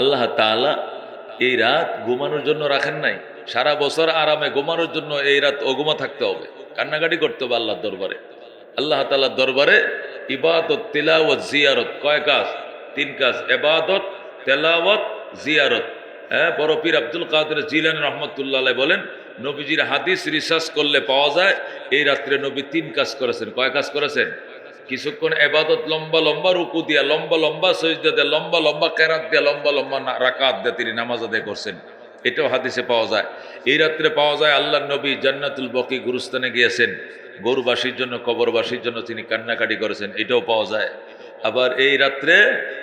আল্লাহ তালা এই রাত ঘুমানোর জন্য রাখেন নাই। সারা বছর আরামে ঘুমানোর জন্য এই রাত অগুমা থাকতে হবে। কান্নাকাটি করতে হবে আল্লাহর দরবারে। আল্লাহ তাআলার দরবারে ইবাদত, তিলাওয়াত, জিয়ারত কয় কাজ? তিন কাজ। এবাদত তেলাওয়াত, জিয়ারত। হ্যাঁ বড় পীর আব্দুল কাদের জিলান রহমতুল্লাহ বলেন, নবীজির হাদিস রিসার্চ করলে পাওয়া যায়, এই রাত্রে নবী তিন কাজ করেছেন। কয় কাজ করেছেন? কিছুক্ষণ এবাদত, লম্বা লম্বা রুকু দিয়া, লম্বা লম্বা সজদা দিয়ে, লম্বা লম্বা কেরাত দিয়া, লম্বা লম্বা রাকাত দিয়ে তিনি নামাজ আদায় করছেন। এটাও হাদিসে পাওয়া যায়। এই রাত্রে পাওয়া যায় আল্লাহ নবী জান্নাতুল বকি গুরুস্থানে গিয়েছেন। গরুবাসীর জন্য, কবরবাসীর জন্য তিনি কান্নাকাটি করেছেন। এটাও পাওয়া যায়। আবার এই রাত্রে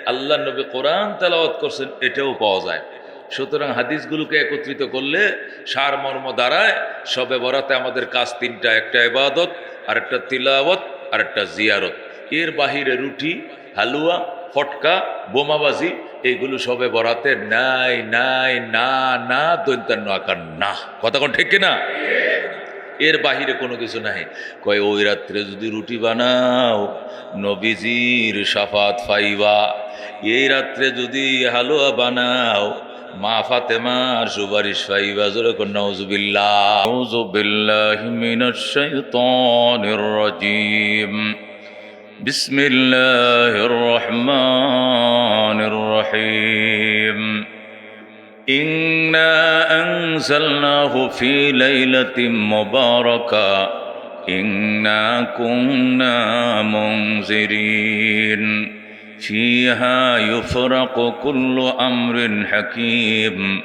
আল্লাহ নবী কোরআন তেলাওয়াত করছেন, এটাও পাওয়া যায়। সুতরাং হাদিসগুলোকে একত্রিত করলে সার মর্ম দাঁড়ায় সবে বরাতে আমাদের কাজ তিনটা, একটা এবাদত আর একটা তিলাওয়াত আর একটা জিয়ারত। এর বাহিরে রুটি, হালুয়া, ফটকা, বোমাবাজি এইগুলো সবে বরাতে নাই নাই, না না, দৈন্তান্ন আকার না। কথা কোন ঠিক না এর বাহিরে কোনো কিছু নাই। কয়, ওই রাত্রে যদি রুটি বানাও, নবীজির সাফাত ফাইবা। এই রাত্রে যদি হালুয়া বানাও মা ফাতেমার সুপারিশ ফাইবা জোরে কর নাউজুবিল্লাহ নাউজুবিল্লাহি মিনাশ শাইতানির রাজিম بسم الله الرحمن الرحيم إنا أنزلناه في ليلة مباركة إنا كنا منذرين فيها يفرق كل أمر حكيم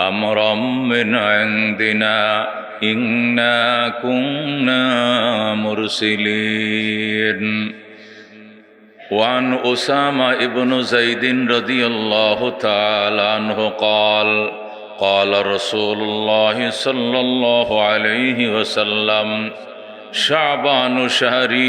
أمرا من عندنا إنا كنا مرسلين وعن أسامة ابن زيد رضي الله تعالى عنه قال قال رسول الله صلى الله عليه وسلم شعبان شهري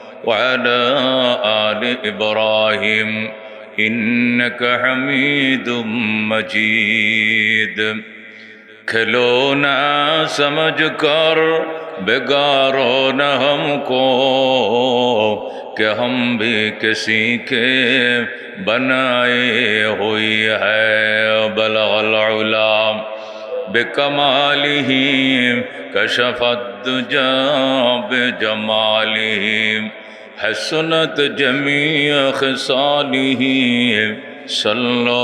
وعلى آل إبراهيم إنك حميد مجيد. کھلونا سمجھ کر بگارو نہ ہم کو کہ ہم بھی کسی کے بنائے ہوئی ہے بلغ العلا بکمالہ کشف الدجا بجمالہ حسنت جميع خصاله صلى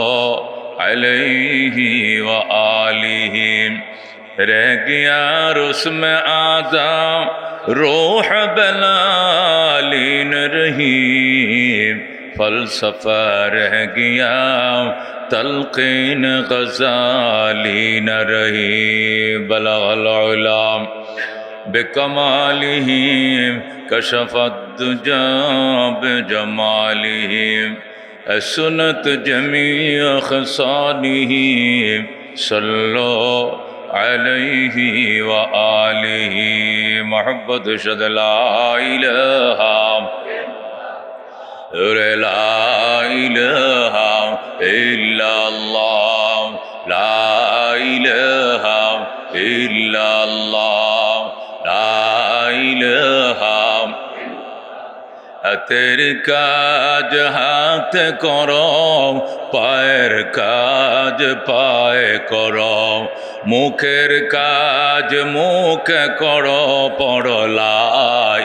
علیہ وآلہ رہ گیا رسم آدم روح بلالین رحیم فلسفہ رہ گیا تلقین غزالی نہ رہی بلغ العلام بكمالهم كشف الدجى بجمالهم أسنت جميع خصاله صلوا عليه وآله. محبة شد لا إله لا إله إلا الله. لا إله হাতের কাজ হাত কর পায়ের কাজ পায়ে কর মুখের কাজ মুখ কর পড়লা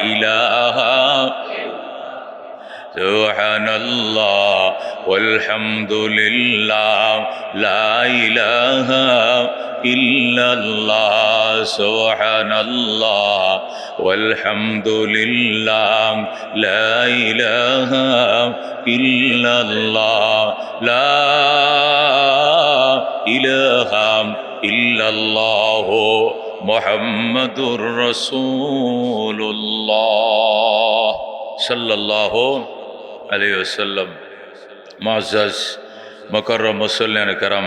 ইলাহা সুবহানাল্লাহ والحمد لله لا إله إلا الله سبحان الله والحمد لله لا إله إلا الله لا إله إلا الله محمد رسول الله صلى الله عليه وسلم معزز মকরম মুসল্লান কারাম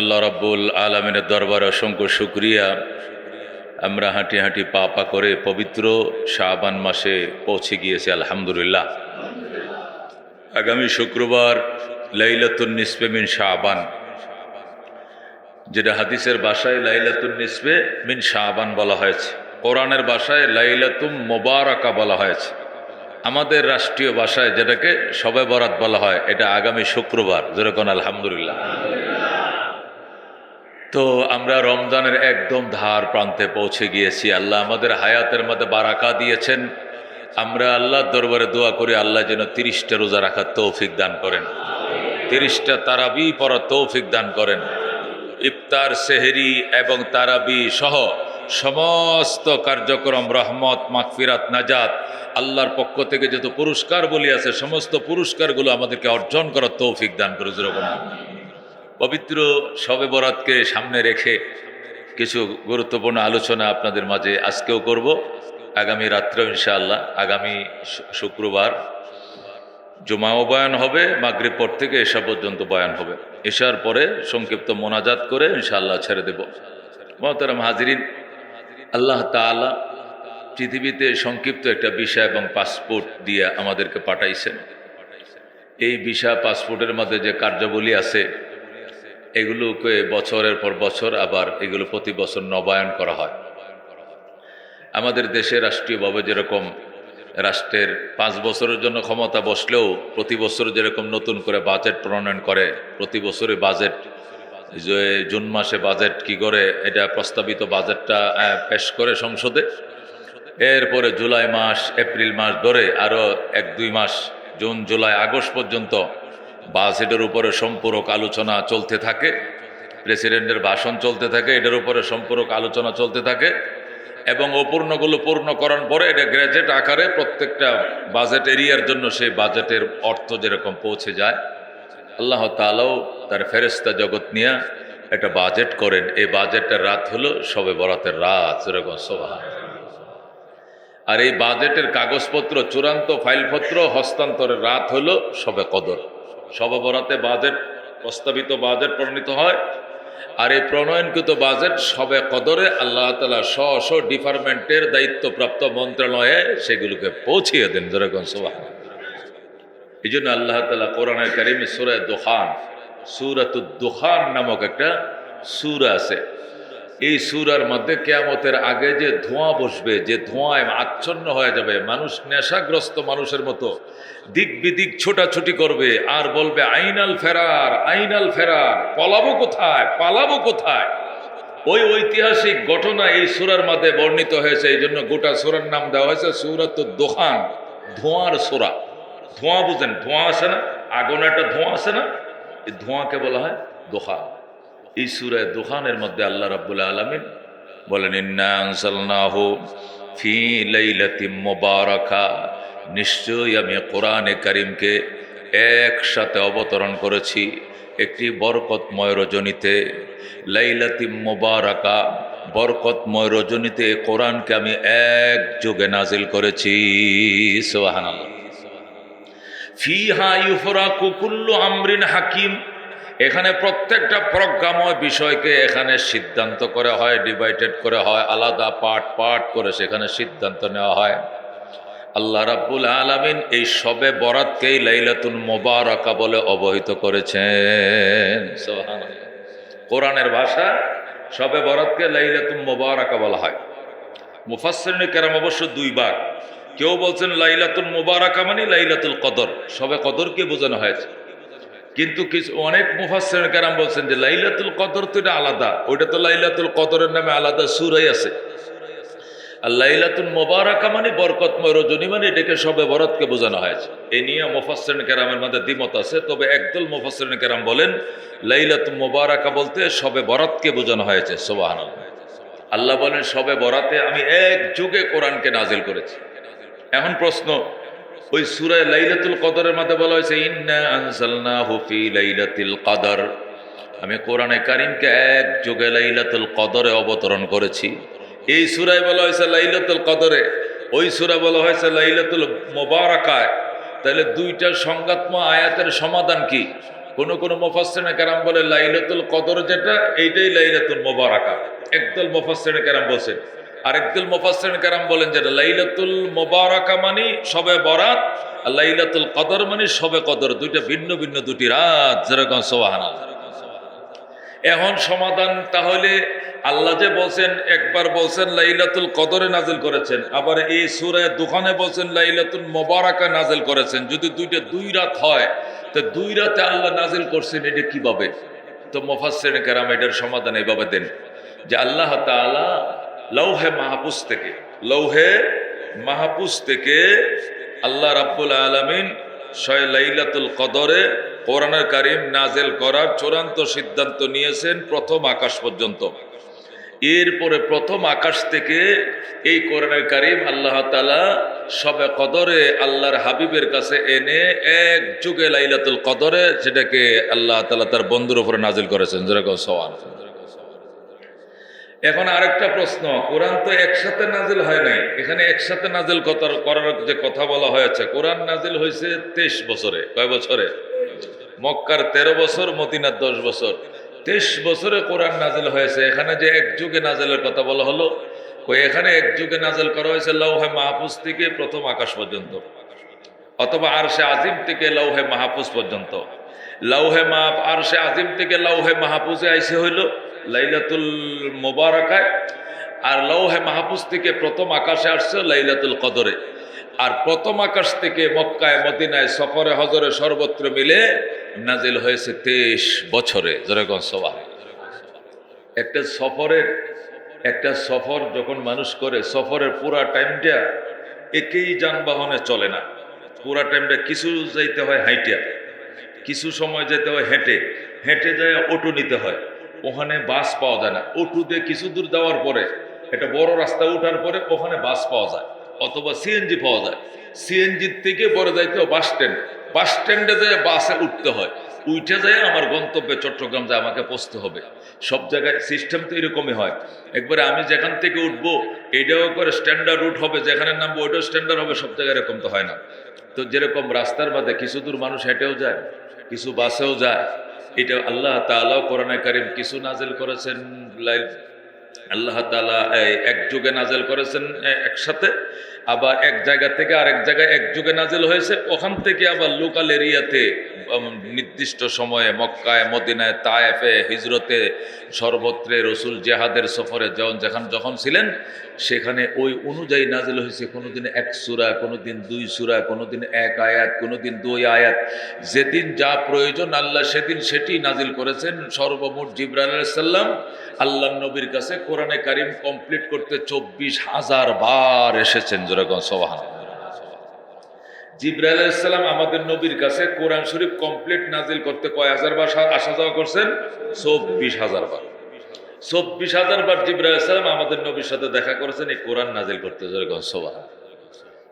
আল্লাহ রাব্বুল আলমিনের দরবারে অসংখ্য শুক্রিয়া আমরা হাঁটি হাঁটি পা পা করে পবিত্র শাবান মাসে পৌঁছে গিয়েছি, আলহামদুলিল্লাহ। আগামী শুক্রবার লাইলাতুন নিসবে মিন শাবান। যেটা হাদিসের বাসায় লাইলাতুন নিসবে মিন শাবান বলা হয়েছে। কোরআনের ভাষায় লাইলাতুম মোবারকা বলা হয়েছে। আমাদের রাষ্ট্রীয় ভাষায় যেটাকে সবে বরাত বলা হয়, এটা আগামী শুক্রবার। যেরকম আলহামদুলিল্লাহ। তো আমরা রমজানের একদম ধার প্রান্তে পৌঁছে গিয়েছি। আল্লাহ আমাদের হায়াতের মধ্যে বারাকা দিয়েছেন। আমরা আল্লাহর দরবারে দোয়া করি, আল্লাহ যেন তিরিশটা রোজা রাখার তৌফিক দান করেন। তিরিশটা তারাবি পড়ার তৌফিক দান করেন। ইফতার, সেহেরি এবং তারাবি সহ সমস্ত কার্যক্রম, রহমত মাকফিরাত নাজাত আল্লাহর পক্ষ থেকে যত পুরস্কার বলি আছে, সমস্ত পুরস্কারগুলো আমাদেরকে অর্জন করার তৌফিক দান করে যেরকম পবিত্র শবে বরাতকে সামনে রেখে কিছু গুরুত্বপূর্ণ আলোচনা আপনাদের মাঝে আজকেও করব। আগামী রাত্রেও ইনশাআল্লাহ, আগামী শুক্রবার জুমাও বয়ান হবে, মাগরিব পর থেকে এসা পর্যন্ত বয়ান হবে। এশার পরে সংক্ষিপ্ত মোনাজাত করে ইনশাআল্লাহ ছেড়ে দেব। মহতারাম হাজরিন, আল্লাহ তাআলা পৃথিবীতে সংক্ষিপ্ত একটা বিষয় এবং পাসপোর্ট দিয়ে আমাদেরকে পাঠাইছেন। এই ভিসা, পাসপোর্টের মধ্যে যে কার্যাবলী আছে এগুলোকে বছরের পর বছর আবার এগুলো প্রতি বছর নবায়ন করা হয়। আমাদের দেশে রাষ্ট্রীয়ভাবে যেরকম রাষ্ট্রের পাঁচ বছরের জন্য ক্ষমতা বসলেও প্রতি বছর যেরকম নতুন করে বাজেট প্রণয়ন করে, প্রতি বছরে বাজেট, যে জুন মাসে বাজেট কি করে, এটা প্রস্তাবিত বাজেটটা পেশ করে সংসদে। এরপরে জুলাই মাস, এপ্রিল মাস ধরে আরও এক দুই মাস, জুন, জুলাই, আগস্ট পর্যন্ত বাজেটের উপরে সম্পূরক আলোচনা চলতে থাকে, প্রেসিডেন্টের ভাষণ চলতে থাকে এটার উপরে সম্পূরক আলোচনা চলতে থাকে, এবং অপূর্ণগুলো পূর্ণ করার পরে এটা গ্র্যাজুয়েট আকারে প্রত্যেকটা বাজেট এরিয়ার জন্য সেই বাজেটের অর্থ যেরকম পৌঁছে যায়। আল্লাহ তালাও তার ফেরেস্তা জগৎ নিয়ে একটা বাজেট করেন। এই বাজেটের রাত হলো সবে বরাতের রাত, যেরকম সোভা আর এই বাজেটের কাগজপত্র, চূড়ান্ত ফাইলপত্র হস্তান্তরের রাত হলো সবে কদর। সবে বরাতে বাজেট, প্রস্তাবিত বাজেট প্রণীত হয়। আর এই প্রণয়নকৃত বাজেট সবে কদরে আল্লাহ তালা স্ব স্ব ডিপার্টমেন্টের দায়িত্বপ্রাপ্ত মন্ত্রণালয়ে সেগুলোকে পৌঁছিয়ে দেন। যেরকম সোভা এই জন্য আল্লাহ তালা কোরআনের কারিম সুরায় দোহান সুরাত দোহান নামক একটা সুর আছে। এই সুরার মধ্যে কেয়ামতের আগে যে ধোঁয়া বসবে, যে ধোঁয়ায় আচ্ছন্ন হয়ে যাবে, মানুষ নেশাগ্রস্ত মানুষের মতো দিক বিদিক ছোটাছুটি করবে, আর বলবে, আইনাল ফেরার আইনাল ফেরার, পলাবো কোথায়, পালাবো কোথায়? ওই ঐতিহাসিক ঘটনা এই সুরার মধ্যে বর্ণিত হয়েছে, এই জন্য গোটা সুরার নাম দেওয়া হয়েছে সুরাত দোহান, ধোঁয়ার সুরা। ধোঁয়া বুঝেন, ধোঁয়া আসে না? আগুন একটা ধোঁয়া আসে না? এই ধোঁয়াকে বলা হয় দোহা এই সুরায় দোহানের মধ্যে আল্লাহ রাব্বুল আলমিন বলেন, ইন্না আনসালনাহু ফি লাইলাতিম মুবারাকা। নিশ্চয়ই আমি কোরআনে কারিমকে একসাথে অবতরণ করেছি একটি বরকতময় রজনীতে। লাইলাতিম মোবারকা, বরকতময় রজনীতে কোরআনকে আমি এক যোগে নাজিল করেছি। সুবহানাল্লাহ। ফিহা ইউফরাকু কুল্লু আমরিন হাকিম। এখানে প্রত্যেকটা প্রজ্ঞাময় বিষয়কে এখানে সিদ্ধান্ত করে হয় ডিভাইডেড করে হয়, আলাদা পার্ট পার্ট করে সেখানে সিদ্ধান্ত নেওয়া হয়। আল্লাহ রাব্বুল আলামিন এই সবে বরাতকেই লাইলাতুল মোবারকা বলে অবহিত করেছেন। কোরআনের ভাষা সবে বরাতকে লাইলাতুল মোবারকা বলা হয়। মুফাসসিরিন কেরাম অবশ্য দুইবার। কেউ বলছেন লাইলাতুল মোবারকা মানে লাইলাতুল কদর। সবে কদরকে বোঝানো হয়েছে? কিন্তু কিছু অনেক মুফাসসিরিন কেরাম বলছেন যে লাইলাতুল কদর তো এটা আলাদা, ওইটা তো লাইলাতুল কদরের নামে আলাদা সুরাই আছে। আর লাইলাতুল মোবারকা মানে বরকতময় রজনী মানে এটাকে সবে বরাতকে বোঝানো হয়েছে। এই নিয়ে মুফাসসিরিন কেরামের মধ্যে দ্বিমত আছে, তবে একদল মুফাসসিরিন কেরাম বলেন, লাইলাতুল মোবারকা বলতে সবে বরাতকে বোঝানো হয়েছে, সুবহানাল্লাহ। আল্লাহ বলেন, সবে বরাতে আমি এক যুগে কোরআনকে নাজিল করেছি। এখন প্রশ্ন ওই সুরায় লাইলাতুল কদরের মধ্যে বলা হয়েছে, ইন্না আনসালনা হুফি লাইলাতুল কদর। আমি কোরআনে কারিমকে এক যুগে লাইলাতুল কদরে অবতরণ করেছি। এই সুরায় বলা হয়েছে লাইলাতুল কদরে। ওই সুরা বলা হয়েছে লাইলাতুল মোবারকায়। তাহলে দুইটার সংজ্ঞাত্ম আয়াতের সমাধান কি? কোন কোন মুফাসসিরিনে কেরাম বলে, লাইলাতুল কদর যেটা, এইটাই লাইলাতুল মোবারকা। একদল মুফাসসিরিনে কেরাম বলছেন আর একদল মুফাসসিরিনে কেরাম বলেন যেটা লাইলাতুল মোবারকা মানে সবে বরাত, আর লাইলাতুল কদর মানে সবে কদর। দুইটা ভিন্ন ভিন্ন, দুটি রাত, যেরকম সোহানাল্লাহ এখন সমাধান তাহলে আল্লাহ যে বলছেন, একবার বলছেন লাইলাতুল কদরে নাজিল করেছেন, আবার এই সুরায় দোকানে বলছেন লাইলাতুল মোবারকা নাজিল করেছেন। যদি দুইটা দুই রাত হয়, তো দুই রাতে আল্লাহ নাজিল করছেন, এটা কীভাবে? তো মোফাসেন কেরাম এটার সমাধান এইভাবে দেন যে আল্লাহ তাআলা লৌহে মাহফুজ থেকে, লৌহে মাহফুজ থেকে আল্লাহ রাব্বুল আলামিন ছয় লাইলাতুল কদরে কোরআনের কারিম নাজেল করার চূড়ান্ত সিদ্ধান্ত নিয়েছেন প্রথম আকাশ পর্যন্ত। এরপরে প্রথম আকাশ থেকে এই কোরআনের কারিম আল্লাহ তালা সবে কদরে আল্লাহর হাবিবের কাছে এনে এক যুগে লাইলাতুল কদরে সেটাকে আল্লাহ তালা তার বন্ধুর উপরে নাজিল করেছেন। যেরকম সওয়াল। এখন আরেকটা প্রশ্ন, কোরআন তো একসাথে নাজিল হয় নাই। এখানে একসাথে নাজিল করার যে কথা বলা হয়েছে, কোরআন নাজিল হয়েছে তেইশ বছরে, কয় বছরে? মক্কার তেরো বছর, মদিনার দশ বছর। তেইশ বছরে কোরআন নাজিল হয়েছে, এখানে যে এক যুগে নাজিলের কথা বলা হলো, কই এখানে এক যুগে নাজিল করা হয়েছে লৌহে মাহফুজ থেকে প্রথম আকাশ পর্যন্ত, অথবা আরশে আজিম থেকে লৌহে মাহফুজ পর্যন্ত। লৌহে মাহ, আরশে আজিম থেকে লৌহে মাহফুজে আইসে হইল লাইলাতুল মোবারকায়, আর লৌহে মাহফুজ থেকে প্রথম আকাশে আসছে লাইলাতুল কদরে। আর প্রথম আকাশ থেকে মক্কায়, মদিনায় সফরে হজরে সর্বত্র মিলে নাজিল হয়েছে তেইশ বছরে। যেরকম সবাই একটা সফরের, একটা সফর যখন মানুষ করে, সফরের পুরা টাইমটা একেই যানবাহনে চলে না। পুরা টাইমটা কিছু যাইতে হয় হাইটে, কিছু সময় যেতে হয় হেঁটে হেঁটে যায় অটো নিতে হয়। ওখানে বাস পাওয়া যায় না। অটোতে কিছু দূর যাওয়ার পরে, একটা বড় রাস্তা ওঠার পরে ওখানে বাস পাওয়া যায়, অথবা সিএনজি পাওয়া যায়। সিএনজির থেকে পরে যাইতে বাস স্ট্যান্ড বাস স্ট্যান্ডে যায় বাসে উঠতে হয়। উঠে যায় আমার গন্তব্যে চট্টগ্রাম যায় আমাকে পৌঁছতে হবে। সব জায়গায় সিস্টেম তো এরকমই হয়। একবারে আমি যেখান থেকে উঠবো, এটাও করে স্ট্যান্ডার্ড রুট হবে, যেখানে নামবো, ওইটাও স্ট্যান্ডার্ড হবে, সব জায়গায় এরকম তো হয় না। তো যেরকম রাস্তার বাদে কিছু দূর মানুষ হেঁটেও যায়, কিছু বাসেও যায় এটা আল্লাহ তালাও কোরআনে কারিম কিছু নাজেল করেছেন আল্লাহ তালা এক যুগে নাজেল করেছেন একসাথে, আবার এক জায়গা থেকে আরেক জায়গায় এক যুগে নাজেল হয়েছে, ওখান থেকে আবার লোকাল এরিয়াতে নির্দিষ্ট সময়ে মক্কায়, মদিনায়, তায়েফে, হিজরতে, সর্বত্রে রসুল জেহাদের সফরে যখন, যেখান যখন ছিলেন, সেখানে ওই অনুযায়ী নাজেল হয়েছে, কোনোদিন এক সুরা, কোনোদিন দুই সুরা, কোনোদিন এক আয়াত, কোনোদিন দুই আয়াত। যেদিন যা প্রয়োজন আল্লাহ সেদিন সেটি নাজিল করেছেন। সর্বমোট জিব্রাইল সাল্লাম আল্লাহ নবীর কাছে কোরআনে কারিম কমপ্লিট করতে চব্বিশ হাজার বার এসেছেন যেরকম সোহান জিব্রাহ সাল্লাম আমাদের নবীর কাছে কোরআন শরীফ কমপ্লিট নাজিল করতে কয় হাজার বার আসা যাওয়া করছেন? চব্বিশ হাজার বার। চব্বিশ হাজার বার জিব্রাহ সাল্লাম আমাদের নবীর সাথে দেখা করেছেন, এই কোরআন নাজিল করতে যেরকম সোহান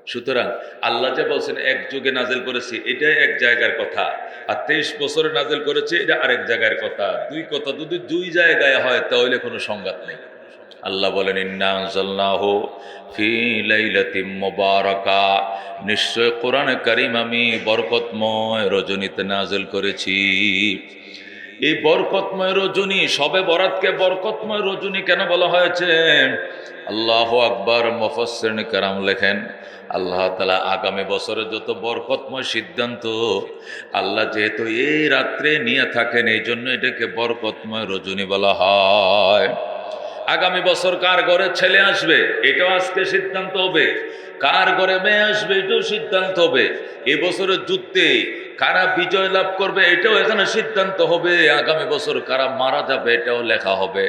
সুতরাং আল্লাহ যে বলছেন, এক যুগে নাজিল করেছি, এটাই এক জায়গার কথা। আর তেইশ বছরে নাজেল করেছে, এটা আরেক জায়গার কথা। দুই কথা, যদি দুই জায়গায় হয়, তাহলে কোনো সংঘাত নেই। আল্লাহ বলেন, ইন্না আনজালনাহু ফি লাইলাতিম মুবারাকা। নিশ্চয় কোরআন কারীম আমি বরকতময় রজনীতে নাজেল করেছি। এই বরকতময় রজনী, সবে বরাতকে বরকতময় রজনী কেন বলা হয়েছে? আল্লাহ আকবর মুফাসসিরিন কারাম লেখেন আল্লাহ তালা আগামী বছরে যত বরকতময় সিদ্ধান্ত, আল্লাহ যেহেতু এই রাত্রে নিয়ে থাকেন এই জন্য এটাকে বরকতময় রজনী বলা হয়। আগামী বছর কার ঘরে ছেলে আসবে, এটাও আজকে সিদ্ধান্ত হবে। কার ঘরে মেয়ে আসবে, এটাও সিদ্ধান্ত হবে। এবছরের যুদ্ধে কারা বিজয় লাভ করবে, এটাও এখানে সিদ্ধান্ত হবে। আগামী বছর কারা মারা যাবে, এটাও লেখা হবে।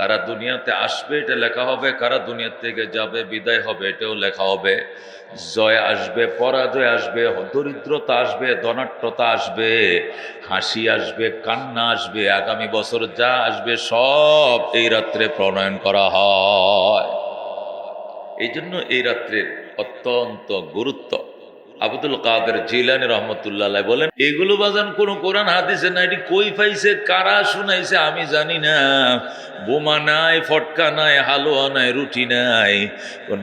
কারা দুনিয়াতে আসবে, এটা লেখা হবে, কারা দুনিয়া থেকে যাবে, বিদায় হবে, এটাও লেখা হবে। জয় আসবে, পরাজয় আসবে, দরিদ্রতা আসবে ধনাট্যতা আসবে, হাসি আসবে, কান্না আসবে, আগামী বছর যা আসবে, সব এই রাত্রে প্রণয়ন করা হয়। এই জন্য এই রাত্রের অত্যন্ত গুরুত্ব। আব্দুল কাদের জিলানি রহমতুল্লাহ বলেন, এগুলো বাজান কোন কোরআন, হাদিসে না এটি কই পাইছে কারা শুনাইছে আমি জানি না। বোমা নাই, ফটকা নাই, হালুয়া নাই, রুটি নাই।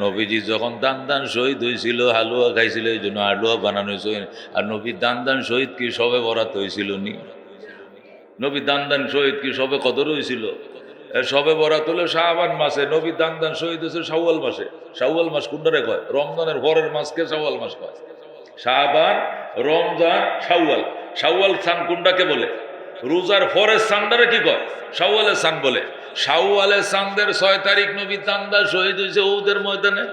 নবীজি যখন দান দান শহীদ হয়েছিল হালুয়া খাইছিল, এই জন্য হালুয়া বানানো হয়েছিল আর নবী দান দান শহীদ কি সবে বরাত হয়েছিল নি? নবী দান দান শহীদ কি সবে কদর হয়েছিল সবে বরাত হলো শাহবান মাসে, নবী দান দান শহীদ হয়েছে শাওয়াল মাসে। শাওয়াল মাস কোনটারে কয় রমজানের পরের মাসকে শাওয়াল মাস কয়। শাহবান রমজান, শাওয়াল। শাওয়াল সান কোনটাকে বলে? রোজার ফরের সানটারে কি কয়? শাওয়ালের সান বলে। শাওয়ালের সানদের ছয় তারিখ নবী তান্দা শহীদ হয়েছে ওদের ময়দানে।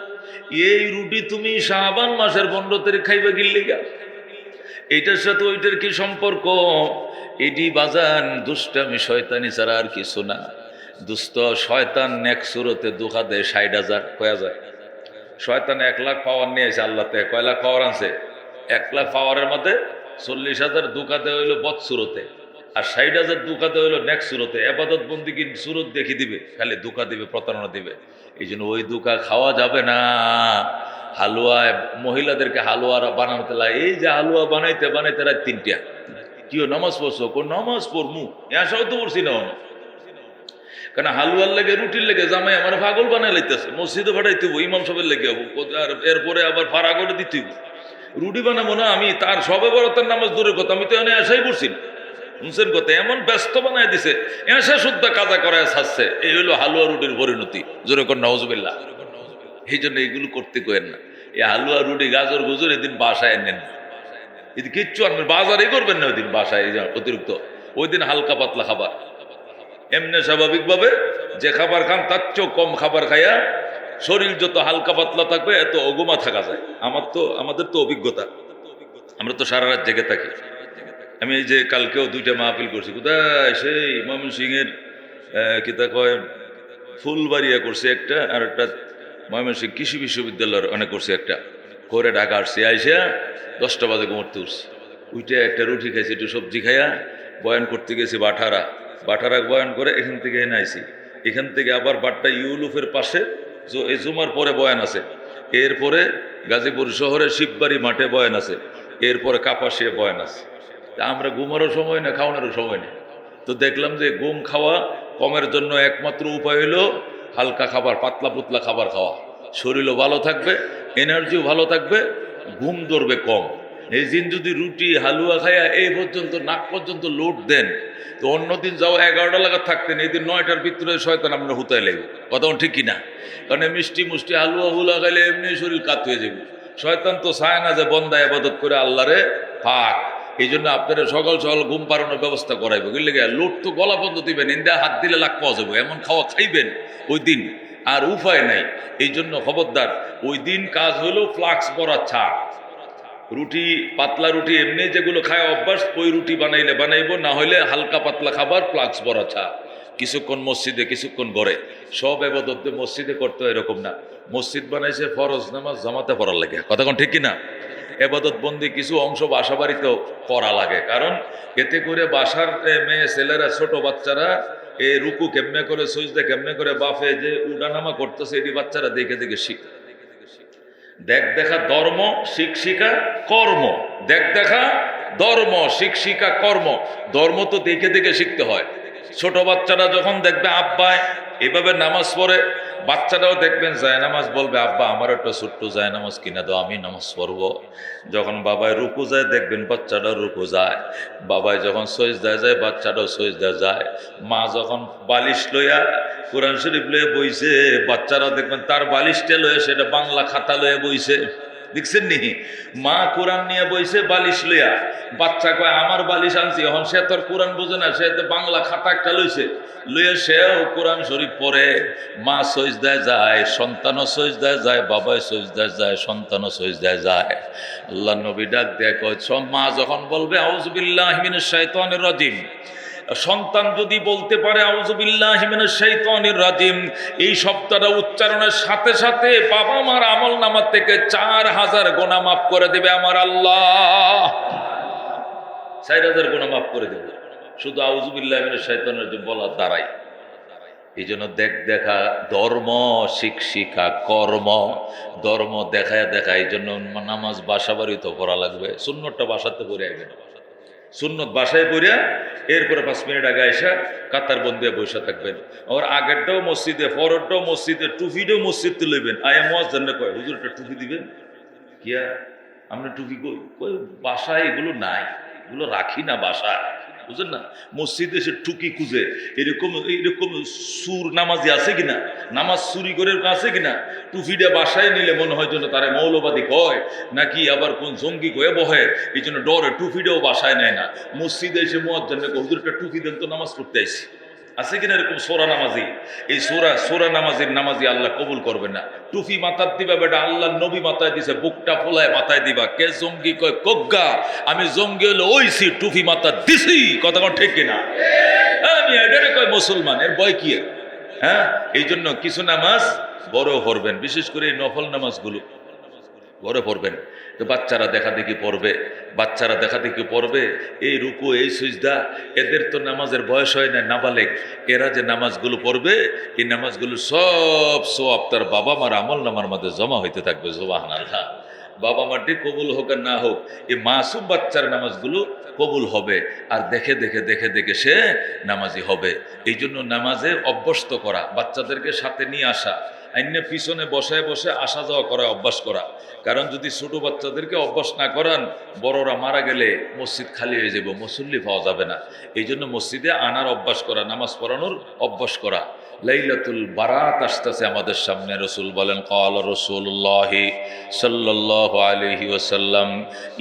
এই রুটি তুমি শাহবান মাসের পনেরো তারিখ খাইবে গিল্লিগা এটার সাথে ওইটার কি সম্পর্ক? এটি বাজান, দুষ্টামি শয়তানি ছাড়া আর কিছু না। দুষ্ট শয়তান নেক সুরতে দুখা দেয় ষাট হাজার। কয়া যায় শয়তান এক লাখ পাওয়ার নিয়ে এসে আল্লাহতে কয় লাখ পাওয়ার আনছে? এক লাখ পাওয়ারের মধ্যে চল্লিশ হাজার দুকাতে হইল বদ সুরতে, আর ষাট হাজার দুকাতে হইল নেক্সট সুরতে। এবাদত বন্দি কি সুরত দেখি দিবে? খালি দুকা দিবে, প্রতারণা দিবে। এই জন্য ওই দুকা খাওয়া যাবে না। হালুয়া, মহিলাদেরকে হালুয়া বানাতে লাগে এই যে হালুয়া বানাইতে বানাইতে রাত তিনটা। কিও নামাজ পড়ছো? কোন নামাজ পড়মু। এসাও তো পড়ছি না কেন হালুয়ার লেগে, রুটির লেগে জামাই আমার পাগল বানাই লাইতেছে। মসজিদে হইব, ইমাম সাহেবের লেগে হব এরপরে আবার ফাড়া করে দিতে হইব? রুটি বানাবো না আমি তার সবে বড়তার নামাজ দূরের কথা, আমি তো এনে আসাই পড়ছি না শুনছেন কথা, এমন ব্যস্ত বানায় দিছে, এসে শুদ্ধ কাজা করায় ছাড়ছে, এই হলো হালুয়া রুটির পরিণতি। জোরে কর নজবিল্লা এই জন্য এইগুলো করতে কোয়েন না। এই হালুয়া রুটি গাজর, গুজর এদিন বাসায় নেন। এদিন কিচ্ছু আনবেন বাজারে করবেন না ওই দিন বাসায় অতিরিক্ত। ওই দিন হালকা পাতলা খাবার। এমনি স্বাভাবিকভাবে যে খাবার খান, তার চেয়েও কম খাবার খাইয়া শরীর যত হালকা পাতলা থাকবে, এত অগুমা থাকা যায়। আমার তো, আমাদের তো অভিজ্ঞতা। আমরা তো সারা রাত জেগে থাকি। আমি এই যে কালকেও দুইটা মাহফিল করছি। কোথায়? সেই ময়মন সিংয়ের কিতা কয়? ফুলবাড়িয়া করছে একটা, আর একটা ময়মনসিংহ কৃষি বিশ্ববিদ্যালয়ের অনেক করছে একটা। করে ঢাকা আসছি। আইসা দশটা বাজে ঘুমোতে উঠছি। উঠে একটা রুটি খাইছি, একটু সবজি খাইয়া বয়ান করতে গেছি বাঠারা। বাঠারা বয়ান করে এখান থেকে এনে আইছি। এখান থেকে আবার বাট্টা ইউলুফের পাশে এই জুমার পরে বয়ান আছে। এরপরে গাজীপুর শহরে শিববাড়ি মাঠে বয়ান আছে। এরপরে কাপাসিয়া বয়ান আছে। আমরা ঘুমারও সময় না খাওয়ানোরও সময় নেই। তো দেখলাম যে গুম খাওয়া কমের জন্য একমাত্র উপায় হলো হালকা খাবার, পাতলা পুতলা খাবার খাওয়া। শরীরও ভালো থাকবে এনার্জিও ভালো থাকবে, ঘুম ধরবে কম। দিন যদি রুটি, হালুয়া খাইয়া এই পর্যন্ত, নাক পর্যন্ত লোড দেন, তো অন্যদিন যাও এগারোটা লাগাত থাকতেন, এই দিন নয়টার ভিতরে শয়তান আমরা হুতায় লাগবে কথা ঠিক কিনা কারণ মিষ্টি মুষ্টি, হালুয়া হুলা খাইলে এমনি শরীর কাত হয়ে যাবে। শয়তান তো চায় না যে বন্দা আবাদত করে আল্লাহরে পাক। এই জন্য আপনারা সকাল সকাল ঘুম পাড়ানোর ব্যবস্থা করাইবে। বুঝলে গিয়ে লোট তো গলা বন্ধ দিবেন, ইন্দা হাত দিলে লাখ পাওয়া যাবে, এমন খাওয়া খাইবেন ওই দিন, আর উপায় নাই। এই জন্য খবরদার, ওই দিন কাজ হলো ফ্লাক্স পরা চা রুটি, পাতলা রুটি এমনি যেগুলো খায় অভ্যাস, ওই রুটি বানাইলে বানাইবো, না হলে হালকা পাতলা খাবার ফ্লাক্স বড়া চা। কিছুক্ষণ মসজিদে, কিছুক্ষণ ঘরে। সব এবাদত মসজিদে করতে এরকম না। মসজিদ বানাইছে ফরজ নামাজ, জামাতে পড়ার লাগে। কথা কোন ঠিক কিনা? এবাদত বন্দি কিছু অংশ বাসা বাড়িতেও করা লাগে। কারণ এতে করে বাসার মেয়ে, ছেলেরা, ছোট বাচ্চারা এ রুকু কেমনে করে সুইচদে কেমনে করে বাফে যে উডানামা করতেছে, এটি বাচ্চারা দেখে দেখে শিখ। দেখ দেখা ধর্ম, শিক্ষিকা, কর্ম। দেখ দেখা ধর্ম, শিক্ষিকা, কর্ম। ধর্ম তো দেখে দেখে শিখতে হয়। ছোট বাচ্চারা যখন দেখবে আব্বায় এভাবে নামাজ পড়ে, বাচ্চারাও দেখবেন যায় নামাজ বলবে, আব্বা, আমার একটা ছোট্ট যায় নামাজ কিনে দাও, আমি নামাজ পড়ব। যখন বাবায় রুকু যায়, দেখবেন বাচ্চাটাও রুকু যায়। বাবায় যখন সইজ দেয় যায়, বাচ্চাটাও সইজ দেয় যায়। মা যখন বালিশ লইয়া কোরআন শরীফ লয়ে বইছে বাচ্চারা দেখবেন তার বালিশটা লয়ে সেটা বাংলা খাতা লয়ে বইছে। দেখছেন নি? মা কোরআন নিয়ে বইছে, বালিশ লইয়া। বাচ্চা কয়, আমার বালিশ আনছি। এখন সে তোর কোরআন বোঝে না, সে বাংলা খাতা একটা লইছে। লইয়া সেও কোরআন শরীফ পড়ে। মা সইজ দেয় যায়, সন্তানও দেয় যায় বাবাই দেয় যায়, সন্তানও দেয় যায়। আল্লাহ নবী ডাক সব মা যখন বলবে আউজবিল্লাহ মিনাশ শাইতানির রাজিম। সন্তান যদি বলতে পারে রাজিম এই শব্দটা উচ্চারণের সাথে সাথে বাবা মার আমল নামার থেকে চার হাজার গোনা মাফ করে দেবে আমার আল্লাহ। চার হাজার গোনা মাফ করে দেবে। শুধু আউজুবিল্লাহ শৈতানির বলার দ্বারাই। এই জন্য দেখ দেখা, ধর্ম শিক্ষিকা কর্ম। ধর্ম দেখায় দেখা এই জন্য নামাজ বাসা বাড়িতে পড়া লাগবে। শূন্যটা বাসাতে পড়ে আসবে না সুন্নত বাসায় পড়িয়া এরপরে পাঁচ মিনিট আগে আসা কাতার বন্দিয়া বসে থাকবেন। আমার আগেরটাও মসজিদে, পরেরটাও মসজিদে, টুপিটাও মসজিদে লইবেন। আয়া মোয়াজ জানলে কয়, হুজুর, একটা টুপি দিবেন? কিয়া, আমরা টুপি কই? কই বাসায় এগুলো নাই, এগুলো রাখি না বাসায়। বুঝলেন না? মসজিদে সে টুকি খুঁজে, এরকম এরকম সুর নামাজি আছে কিনা? নামাজ চুরি করে আছে কিনা? টুফিটা বাসায় নিলে মনে হয় যেন তারা মৌলবাদী কয়, নাকি আবার কোন জঙ্গি কয়ে বহে, এই জন্য ডরে টুফিটাও বাসায় নেয় না। মসজিদে এসে মোয়াজ্জান হুজুরটা টুফি দেন তো নামাজ পড়তে আইসি আছে কিনা এরকম সোরা নামাজি। এই সোরা সোরা নামাজির নামাজি আল্লাহ কবুল করবে না। টুফি মাথার দিবা বেটা আল্লাহ নবী মাথায় দিছে বুকটা ফোলায় মাথায় দিবা। কে জঙ্গি কয় কগ্গা আমি জঙ্গি হলে ওইছি টুফি মাথা দিছি। কথা কোন ঠিক কিনা? হ্যাঁ, আমি এটারে কয় মুসলমান এর বয় কি? হ্যাঁ এই জন্য কিছু নামাজ বড় পড়বেন বিশেষ করে এই নফল নামাজগুলো। বড় পড়বেন। তো বাচ্চারা দেখা দেখি পড়বে। বাচ্চারা দেখা দেখি পড়বে। এই রুকু, এই সুজদা, এদের তো নামাজের বয়স হয় না, নাবালেক। এরা যে নামাজগুলো পড়বে, এই নামাজগুলো সব সব তার বাবা মার আমল নামার মধ্যে জমা হইতে থাকবে জোবাহান আল্লাহ বাবা মাটি কবুল হোক আর না হোক, এই মাসুম বাচ্চার নামাজগুলো কবুল হবে। আর দেখে দেখে দেখে দেখে সে নামাজি হবে। এই জন্য নামাজে অভ্যস্ত করা, বাচ্চাদেরকে সাথে নিয়ে আসা আইনে পিছনে বসায় বসে আসা যাওয়া করা, অভ্যাস করা। কারণ যদি ছোট বাচ্চাদেরকে অভ্যাস না করান, বড়রা মারা গেলে মসজিদ খালি হয়ে যাবে, মুসল্লি পাওয়া যাবে না। এই জন্য মসজিদে আনার অভ্যাস করা, নামাজ পড়ানোর অভ্যাস করা। লাইলাতুল বারাত আসতেছে আমাদের সামনে। রসুল বলেন, কল রসুল্লাহ সাল্লাহ আলহি ওসাল্লাম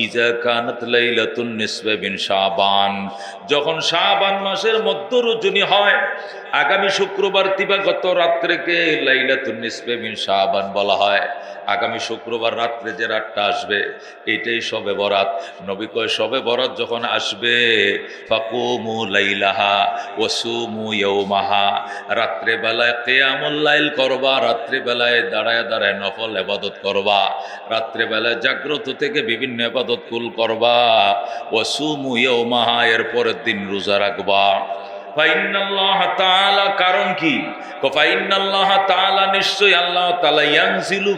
ইজা কানাত লাইলাতুন নিসবে বিন শাবান। যখন শাবান মাসের মধ্য রজনী হয়, আগামী শুক্রবার দিবাগত রাত্রেকে লাইলাতুন নিসবে বিন শাবান বলা হয়। আগামী শুক্রবার রাত্রে যে রাতটা আসবে, এটাই সবে বরাত। নবী কয়, সবে বরাত যখন আসবে, ফাকুমু লাইলাহা ওসুমু ইয়ৌমাহা রাত্রে বেলায় কেয়ামুল্লাইল করবা রাত্রে বেলায় দাঁড়ায় দাঁড়ায় নফল এবাদত করবা রাত্রে বেলায় জাগ্রত থেকে বিভিন্ন এবাদত কুল করবা ও সুমু এর পরের দিন রোজা রাখবা। কারণ কি? নিশ্চয় আল্লাহ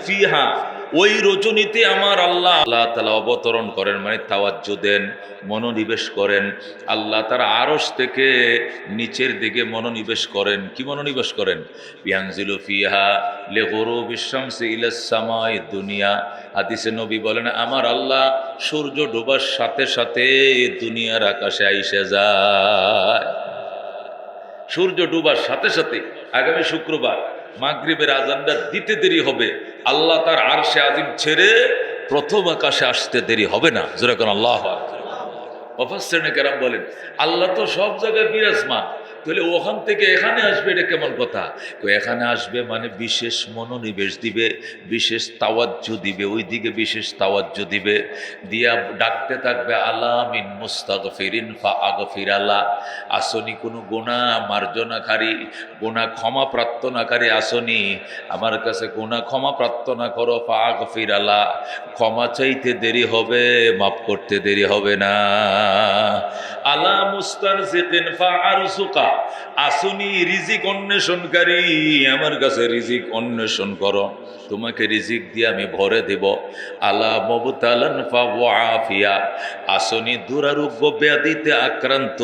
ফিহা ওই রজনীতে আমার আল্লাহ আল্লাহ তালা অবতরণ করেন মানে তাওয়াজ্জু দেন, মনোনিবেশ করেন। আল্লাহ তার আরস থেকে নিচের দিকে মনোনিবেশ করেন। কি মনোনিবেশ করেন? ইয়ানজিলু ফিহা লে গরু বিশ্বামসে ইলাসামাই দুনিয়া। হাদিসে নবী বলেন, আমার আল্লাহ সূর্য ডোবার সাথে সাথে দুনিয়ার আকাশে আইসে যায়। সূর্য ডুবার সাথে সাথে আগামী শুক্রবার মাগরিবের আজানটা দিতে দেরি হবে। আল্লাহ তার আরশে আজিম ছেড়ে প্রথম আকাশে আসতে দেরি হবে না। যেরকম আল্লাহ অফাশ্রেণী কেরাম বলেন, আল্লাহ তো সব জায়গায় বিরাজমান। তাহলে ওখান থেকে এখানে আসবে, এটা কেমন কথা? তো এখানে আসবে মানে বিশেষ মনোনিবেশ দিবে, বিশেষ তাওয়াজ্জু দিবে ওই দিকে বিশেষ তাওয়াজ্জু দিবে। দিয়া ডাকতে থাকবে, আলামিন মুস্তাক ফিরিন ফা আগ ফিরালা আসনি কোনো গোনা মার্জনাকারী গোনা ক্ষমা প্রার্থনাকারী আসনি। আমার কাছে গোনা ক্ষমা প্রার্থনা করো ফা আগ ফিরালা ক্ষমা চাইতে দেরি হবে, মাফ করতে দেরি হবে না। আলা মুস্তার ফা আরসুকা আসনি রিজিক অন্বেষণকারী, আমার কাছে রিজিক অন্বেষণ করো। তোমাকে রিজিক দিয়ে আমি ভরে দেব। আলা মবতালান ফা ওয়াফিয়া আসনি দুরারোগ্য ব্যাধিতে আক্রান্ত।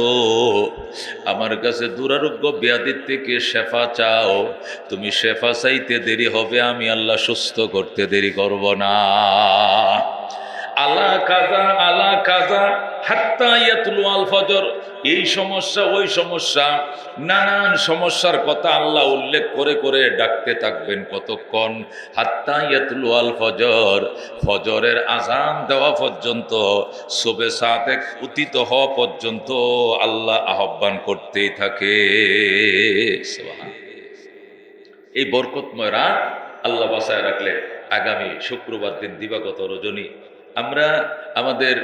আমার কাছে দুরারোগ্য ব্যাধির থেকে শেফা চাও। তুমি শেফা চাইতে দেরি হবে, আমি আল্লাহ সুস্থ করতে দেরি করব না। আলা কাজা আলা কাজা, হাত্তা ইয়াতলু আল ফজর। এই সমস্যা, ওই সমস্যা, নানান সমস্যার কথা আল্লাহ উল্লেখ করে করে ডাকতে থাকবেন কতক্ষণ? হাত্তা ইয়াতলু আল ফজর। ফজরের আজান দেওয়া পর্যন্ত, শোবে সাথে উতিত হওয়া পর্যন্ত আল্লাহ আহ্বান করতেই থাকে। এই বরকতময় রাত আল্লাহ বাসায় রাখলে আগামী শুক্রবার দিন দিবাগত রজনী আমরা আমাদের